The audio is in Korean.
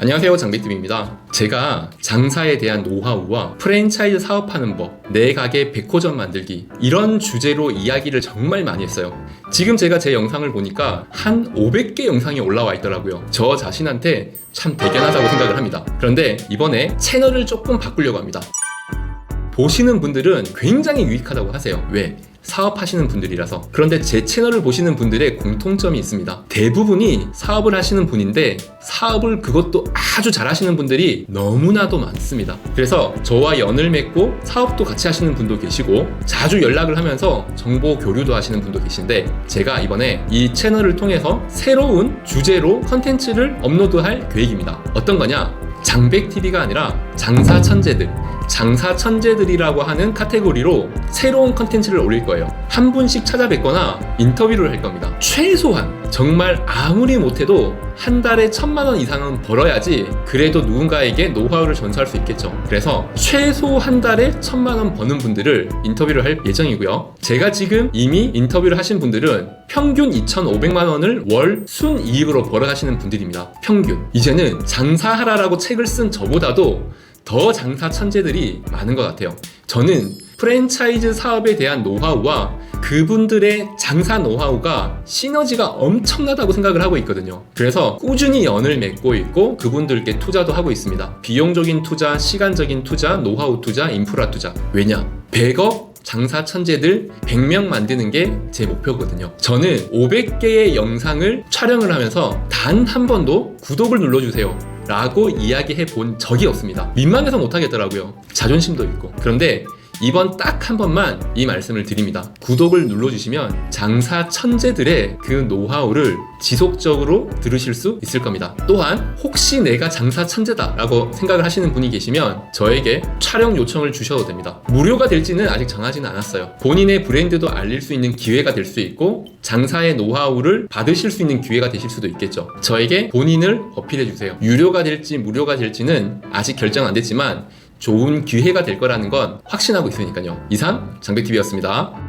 안녕하세요 장비팀입니다. 제가 장사에 대한 노하우와 프랜차이즈 사업하는 법, 내 가게 백호점 만들기 이런 주제로 이야기를 정말 많이 했어요. 지금 제가 제 영상을 보니까 한 500개 영상이 올라와 있더라고요. 저 자신한테 참 대견하다고 생각을 합니다. 그런데 이번에 채널을 조금 바꾸려고 합니다. 보시는 분들은 굉장히 유익하다고 하세요. 왜? 사업하시는 분들이라서. 그런데 제 채널을 보시는 분들의 공통점이 있습니다. 대부분이 사업을 하시는 분인데 사업을 그것도 아주 잘 하시는 분들이 너무나도 많습니다. 그래서 저와 연을 맺고 사업도 같이 하시는 분도 계시고 자주 연락을 하면서 정보 교류도 하시는 분도 계신데 제가 이번에 이 채널을 통해서 새로운 주제로 컨텐츠를 업로드할 계획입니다. 어떤 거냐? 장백TV가 아니라 장사 천재들, 장사 천재들이라고 하는 카테고리로 새로운 컨텐츠를 올릴 거예요. 한 분씩 찾아뵙거나 인터뷰를 할 겁니다. 최소한 정말 아무리 못해도 한 달에 천만 원 이상은 벌어야지 그래도 누군가에게 노하우를 전수할 수 있겠죠. 그래서 최소 한 달에 천만 원 버는 분들을 인터뷰를 할 예정이고요. 제가 지금 이미 인터뷰를 하신 분들은 평균 2,500만 원을 월 순이익으로 벌어가시는 분들입니다. 평균. 이제는 장사하라라고 책을 쓴 저보다도 더 장사 천재들이 많은 것 같아요. 저는 프랜차이즈 사업에 대한 노하우와 그분들의 장사 노하우가 시너지가 엄청나다고 생각을 하고 있거든요. 그래서 꾸준히 연을 맺고 있고 그분들께 투자도 하고 있습니다. 비용적인 투자, 시간적인 투자, 노하우 투자, 인프라 투자. 왜냐? 100억 장사 천재들 100명 만드는 게 제 목표거든요. 저는 500개의 영상을 촬영을 하면서 단 한 번도 구독을 눌러주세요. 라고 이야기해 본 적이 없습니다. 민망해서 못하겠더라고요. 자존심도 있고. 그런데 이번 딱 한 번만 이 말씀을 드립니다. 구독을 눌러주시면 장사 천재들의 그 노하우를 지속적으로 들으실 수 있을 겁니다. 또한 혹시 내가 장사 천재다 라고 생각을 하시는 분이 계시면 저에게 촬영 요청을 주셔도 됩니다. 무료가 될지는 아직 정하지는 않았어요. 본인의 브랜드도 알릴 수 있는 기회가 될 수 있고 장사의 노하우를 받으실 수 있는 기회가 되실 수도 있겠죠. 저에게 본인을 어필해 주세요. 유료가 될지 무료가 될지는 아직 결정 안 됐지만 좋은 기회가 될 거라는 건 확신하고 있으니까요. 이상 장백TV였습니다.